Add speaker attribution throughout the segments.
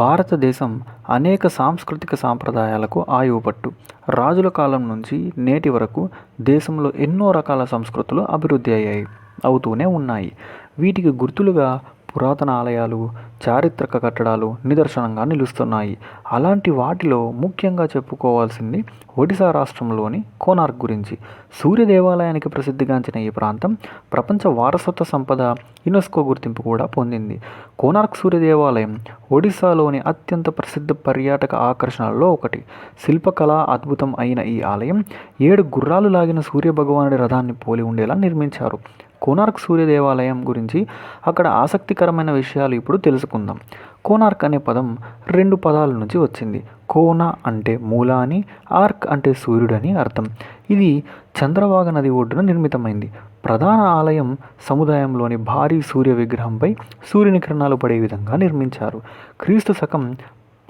Speaker 1: భారతదేశం అనేక సాంస్కృతిక సాంప్రదాయాలకు ఆయువుపట్టు. రాజుల కాలం నుంచి నేటి వరకు దేశంలో ఎన్నో రకాల సంస్కృతులు అభివృద్ధి అయ్యాయి అవుతూనే ఉన్నాయి. వీటికి గుర్తులుగా పురాతన ఆలయాలు చారిత్రక కట్టడాలు నిదర్శనంగా నిలుస్తున్నాయి. అలాంటి వాటిలో ముఖ్యంగా చెప్పుకోవాల్సింది ఒడిశా రాష్ట్రంలోని కోనార్క్ గురించి. సూర్య దేవాలయానికి ప్రసిద్ధిగాంచిన ఈ ప్రాంతం ప్రపంచ వారసత్వ సంపద యునెస్కో గుర్తింపు కూడా పొందింది. కోనార్క్ సూర్య దేవాలయం ఒడిశాలోని అత్యంత ప్రసిద్ధ పర్యాటక ఆకర్షణలలో ఒకటి. శిల్పకళా అద్భుతం అయిన ఈ ఆలయం ఏడు గుర్రాలు లాగిన సూర్య భగవానుడి రథాన్ని పోలి ఉండేలా నిర్మించారు. కోనార్క్ సూర్య దేవాలయం గురించి అక్కడ ఆసక్తికరమైన విషయాలు ఇప్పుడు తెలుసుకుందాం. కోనార్క్ అనే పదం రెండు పదాల నుంచి వచ్చింది. కోన అంటే మూల అని ఆర్క్ అంటే సూర్యుడని అర్థం. ఇది చంద్రవాగ నది ఒడ్డున నిర్మితమైంది. ప్రధాన ఆలయం సముదాయంలోని భారీ సూర్య విగ్రహంపై సూర్యుని కిరణాలు పడే విధంగా నిర్మించారు. క్రీస్తు శకం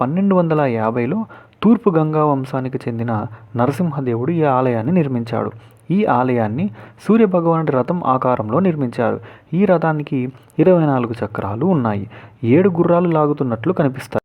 Speaker 1: పన్నెండు వందల యాభైలో తూర్పు గంగా వంశానికి చెందిన నరసింహదేవుడు ఈ ఆలయాన్ని నిర్మించాడు. ఈ ఆలయాన్ని సూర్యభగవానుడి రథం ఆకారంలో నిర్మించారు. ఈ రథానికి ఇరవై నాలుగు చక్రాలు ఉన్నాయి. ఏడు గుర్రాలు లాగుతున్నట్లు కనిపిస్తాయి.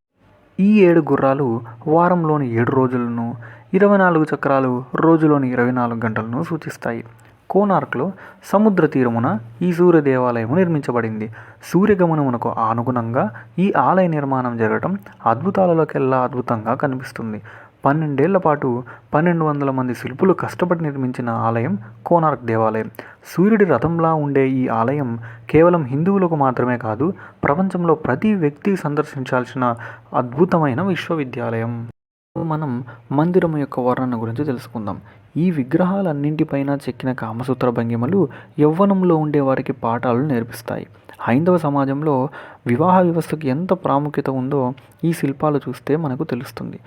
Speaker 1: ఈ ఏడు గుర్రాలు వారంలోని ఏడు రోజులను ఇరవై నాలుగు చక్రాలు రోజులోని ఇరవై నాలుగు గంటలను సూచిస్తాయి. కోనార్క్లో సముద్ర తీరమున ఈ సూర్య దేవాలయము నిర్మించబడింది. సూర్యగమనమునకు అనుగుణంగా ఈ ఆలయ నిర్మాణం జరగటం అద్భుతాలలోకెల్లా అద్భుతంగా కనిపిస్తుంది. పన్నెండేళ్ళ పాటు పన్నెండు వందల మంది శిల్పులు కష్టపడి నిర్మించిన ఆలయం కోనార్క్ దేవాలయం. సూర్యుడి రథంలా ఉండే ఈ ఆలయం కేవలం హిందువులకు మాత్రమే కాదు ప్రపంచంలో ప్రతి వ్యక్తి సందర్శించాల్సిన అద్భుతమైన విశ్వవిద్యాలయం. మనం మందిరం యొక్క వర్ణన గురించి తెలుసుకుందాం. ఈ విగ్రహాలన్నింటిపైన చెక్కిన కామసూత్ర భంగిమలు యవ్వనంలో ఉండే వారికి పాఠాలు నేర్పిస్తాయి. హైందవ సమాజంలో వివాహ వ్యవస్థకు ఎంత ప్రాముఖ్యత ఉందో ఈ శిల్పాలు చూస్తే మనకు తెలుస్తుంది.